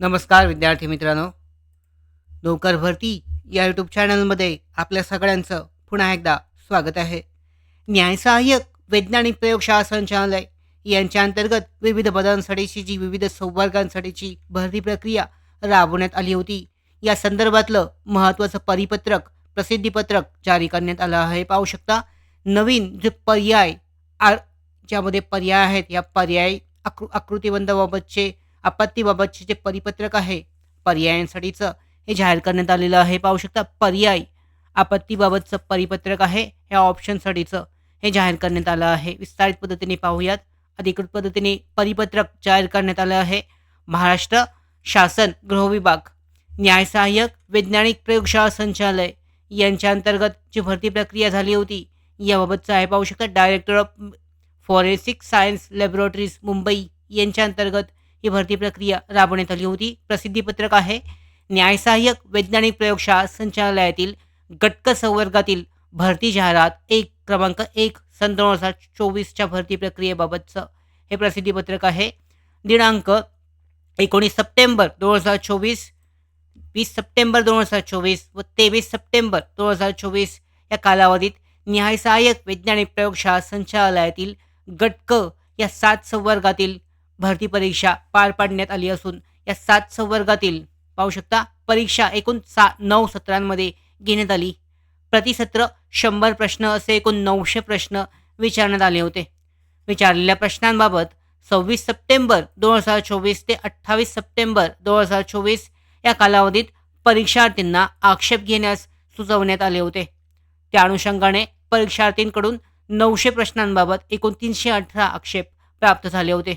नमस्कार विद्यार्थी मित्रांनो. नोकर भरती या यूट्यूब चॅनलमध्ये आपल्या सगळ्यांचं पुन्हा एकदा स्वागत आहे. न्यायसहाय्यक वैज्ञानिक प्रयोगशाळा संचालनालय यांच्या अंतर्गत विविध पदांसाठीची जी विविध संवर्गांसाठीची भरती प्रक्रिया राबवण्यात आली होती. या संदर्भातलं महत्त्वाचं परिपत्रक प्रसिद्धीपत्रक जारी करण्यात आलं आहे. पाहू शकता नवीन जे पर्याय आ ज्यामध्ये पर्याय आहेत या पर्याय आकृ आकृतिबंधाबाबतचे आपत्तीबाबतचे जे परिपत्रक आहे पर्यायांसाठीचं हे जाहीर करण्यात आलेलं आहे. पाहू शकता पर्याय आपत्तीबाबतचं परिपत्रक आहे ह्या ऑप्शनसाठीचं हे जाहीर करण्यात आलं आहे. विस्तारित पद्धतीने पाहूयात. अधिकृत पद्धतीने परिपत्रक जाहीर करण्यात आलं आहे. महाराष्ट्र शासन गृहविभाग न्यायसहाय्यक वैज्ञानिक प्रयोगशाळा संचालय यांच्या अंतर्गत जी भरती प्रक्रिया झाली होती याबाबतचं आहे. पाहू शकता director of forensic science laboratories Mumbai यांच्या अंतर्गत ही भरती प्रक्रिया राबवण्यात आली होती. प्रसिद्धीपत्रक आहे. न्यायसहाय्यक वैज्ञानिक प्रयोगशाळा संचालनालयातील गटक संवर्गातील भरती जाहिरात एक क्रमांक एक सन दोन हजार चोवीसच्या भरती प्रक्रियेबाबतचं हे प्रसिद्धीपत्रक आहे. दिनांक एकोणीस सप्टेंबर दोन हजार चोवीस वीस सप्टेंबर दोन हजार चोवीस व तेवीस सप्टेंबर दोन हजार चोवीस या कालावधीत न्यायसहाय्यक वैज्ञानिक प्रयोगशाळा संचालनालयातील गटक या सात संवर्गातील भरती परीक्षा पार पाडण्यात आली असून या सात संवर्गातील पाहू शकता परीक्षा एकूण सा नऊ सत्रांमध्ये घेण्यात आली. प्रतिसत्र शंभर प्रश्न असे एकूण नऊशे प्रश्न विचारण्यात आले होते. विचारलेल्या प्रश्नांबाबत सव्वीस सप्टेंबर दोन हजार चोवीस ते अठ्ठावीस सप्टेंबर दोन हजार चोवीस या कालावधीत परीक्षार्थींना आक्षेप घेण्यास सुचवण्यात आले होते. त्या अनुषंगाने परीक्षार्थींकडून नऊशे प्रश्नांबाबत एकूण तीनशे अठरा आक्षेप प्राप्त झाले होते.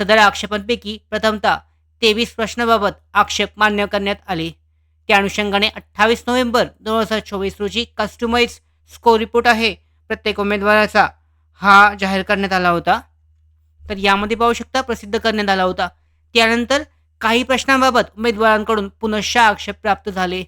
सदर आक्षेपांपैकी प्रथमतः तेवीस प्रश्नाबाबत आक्षेप मान्य करण्यात आले. त्या अनुषंगाने अठ्ठावीस नोव्हेंबर दोन हजार चोवीस रोजी कस्टमाइज स्कोर रिपोर्ट आहे प्रत्येक उमेदवाराचा हा जाहीर करण्यात आला होता. तर यामध्ये पाहू शकता प्रसिद्ध करण्यात आला होता. त्यानंतर काही प्रश्नांबाबत उमेदवारांकडून पुनश्च आक्षेप प्राप्त झाले.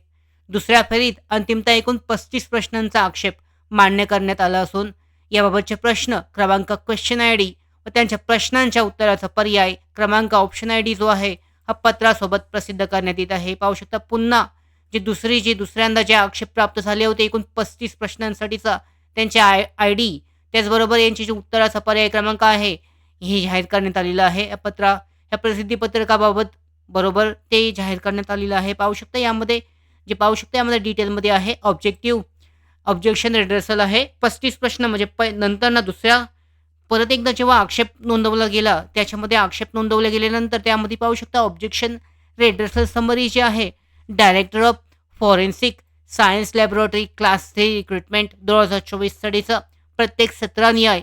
दुसऱ्या फेरीत अंतिमतः एकूण पस्तीस प्रश्नांचा आक्षेप मान्य करण्यात आला असून याबाबतचे प्रश्न क्रमांक क्वेश्चन आय डी व त्यांच्या प्रश्नांच्या उत्तराचा पर्याय क्रमांक ऑप्शन आय डी जो आहे हा पत्रासोबत प्रसिद्ध करण्यात येत आहे. पाहू शकता पुन्हा जी दुसरी जी दुसऱ्यांदा जे आक्षेप प्राप्त झाले होते एकूण पस्तीस प्रश्नांसाठीचा त्यांचे आय आय डी त्याचबरोबर यांची जी उत्तराचा पर्याय क्रमांक आहे हे जाहीर करण्यात आलेलं आहे. या पत्रा ह्या प्रसिद्धीपत्रकाबाबत बरोबर ते जाहीर करण्यात आलेलं आहे. पाहू शकता यामध्ये जे पाहू शकता यामध्ये डिटेलमध्ये आहे ऑब्जेक्टिव्ह ऑब्जेक्शन रिड्रेसल आहे. पस्तीस प्रश्न म्हणजे प नंतर ना दुसऱ्या परत एकदा जेव्हा आक्षेप नोंदवला गेला त्याच्यामध्ये आक्षेप नोंदवला गेल्यानंतर त्यामध्ये पाहू शकता ऑब्जेक्शन रेड्रेसल समरी जे आहे director of forensic science laboratory class three recruitment दोन हजार चोवीस साठीचं प्रत्येक सतरा न्याय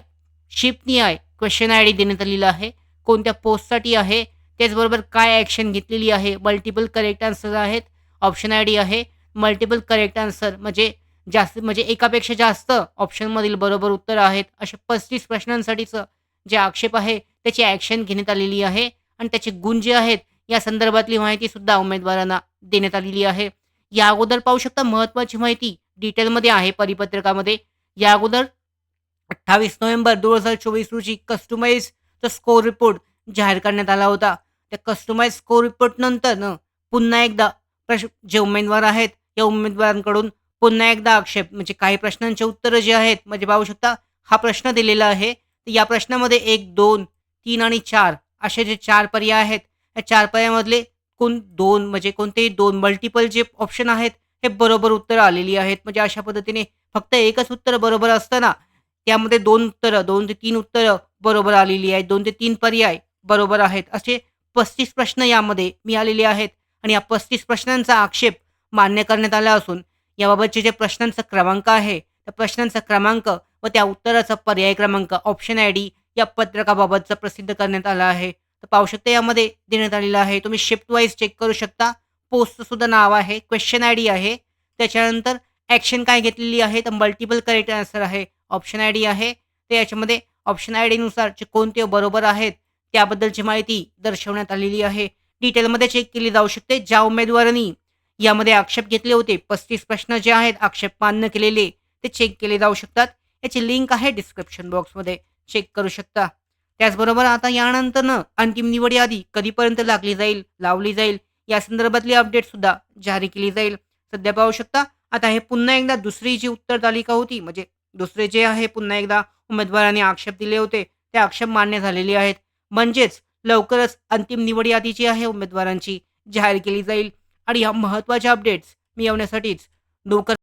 शिप न्याय क्वेश्चन आय डी देण्यात आलेला आहे. कोणत्या पोस्टसाठी आहे? त्याचबरोबर काय ॲक्शन घेतलेली आहे? मल्टिपल करेक्ट आन्सर आहेत. ऑप्शन आय डी आहे. मल्टिपल करेक्ट आन्सर म्हणजे जास्त म्हणजे एकापेक्षा जास्त ऑप्शनमधील बरोबर उत्तर आहेत अशा पस्तीस प्रश्नांसाठीचं जे आक्षेप आहे त्याची ॲक्शन घेण्यात आलेली आहे आणि त्याचे गुण जे आहेत या संदर्भातली माहिती सुद्धा उमेदवारांना देण्यात आलेली आहे. या अगोदर पाहू शकता महत्त्वाची माहिती डिटेलमध्ये आहे परिपत्रकामध्ये. या अगोदर अठ्ठावीस नोव्हेंबर दोन हजार चोवीस रोजी कस्टमाइजचा स्कोर रिपोर्ट जाहीर करण्यात आला होता. त्या कस्टमाइज स्कोर रिपोर्ट नंतर पुन्हा एकदा प्रश जे उमेदवार आहेत या उमेदवारांकडून पुन्हा एकदा आक्षेप म्हणजे काही प्रश्नांचे उत्तरं जे आहेत म्हणजे पाहू शकता हा प्रश्न दिलेला आहे. तर या प्रश्नामध्ये एक दोन तीन आणि चार असे जे चार पर्याय आहेत या चार पर्यायामधले कोण दोन म्हणजे कोणतेही दोन मल्टिपल जे ऑप्शन आहेत हे बरोबर उत्तरं आलेली आहेत. म्हणजे अशा पद्धतीने फक्त एकच उत्तर बरोबर असताना त्यामध्ये दोन उत्तरं दोन ते तीन उत्तरं बरोबर आलेली आहेत. दोन ते तीन पर्याय बरोबर आहेत. असे पस्तीस प्रश्न यामध्ये मिळालेले आहेत. आणि या पस्तीस प्रश्नांचा आक्षेप मान्य करण्यात आला असून याबाबतचे जे प्रश्नांचा क्रमांक आहे त्या प्रश्नांचा क्रमांक व त्या उत्तराचा पर्याय क्रमांक ऑप्शन आय डी या पत्रकाबाबतचा प्रसिद्ध करण्यात आला आहे. तर पाहू शकता यामध्ये देण्यात आलेलं आहे. तुम्ही शिफ्ट वाईज चेक करू शकता. पोस्टचं सुद्धा नाव आहे क्वेश्चन आय डी आहे. त्याच्यानंतर ॲक्शन काय घेतलेली आहे? तर मल्टिपल करेक्ट आन्सर आहे. ऑप्शन आय डी आहे. तर याच्यामध्ये ऑप्शन आय डीनुसार जे कोणते बरोबर आहेत त्याबद्दलची माहिती दर्शवण्यात आलेली आहे. डिटेलमध्ये चेक केली जाऊ शकते. ज्या उमेदवारांनी यामध्ये आक्षेप घेतले होते. पस्तीस प्रश्न जे आहेत आक्षेप मान्य केलेले ते चेक केले जाऊ शकतात. याची लिंक आहे डिस्क्रिप्शन बॉक्समध्ये चेक करू शकता. त्याचबरोबर आता यानंतरनं अंतिम निवड यादी कधीपर्यंत लागली जाईल लावली जाईल या संदर्भातली अपडेट सुद्धा जारी केली जाईल. सध्या पाहू शकता आता हे पुन्हा एकदा दुसरी जी उत्तर तालिका होती म्हणजे दुसरे जे आहे पुन्हा एकदा उमेदवारांनी आक्षेप दिले होते ते आक्षेप मान्य झालेले आहेत. म्हणजेच लवकरच अंतिम निवड यादी जी आहे उमेदवारांची जाहीर केली जाईल. आणि या महत्त्वाच्या अपडेट्स मिळवण्यासाठीच. लवकर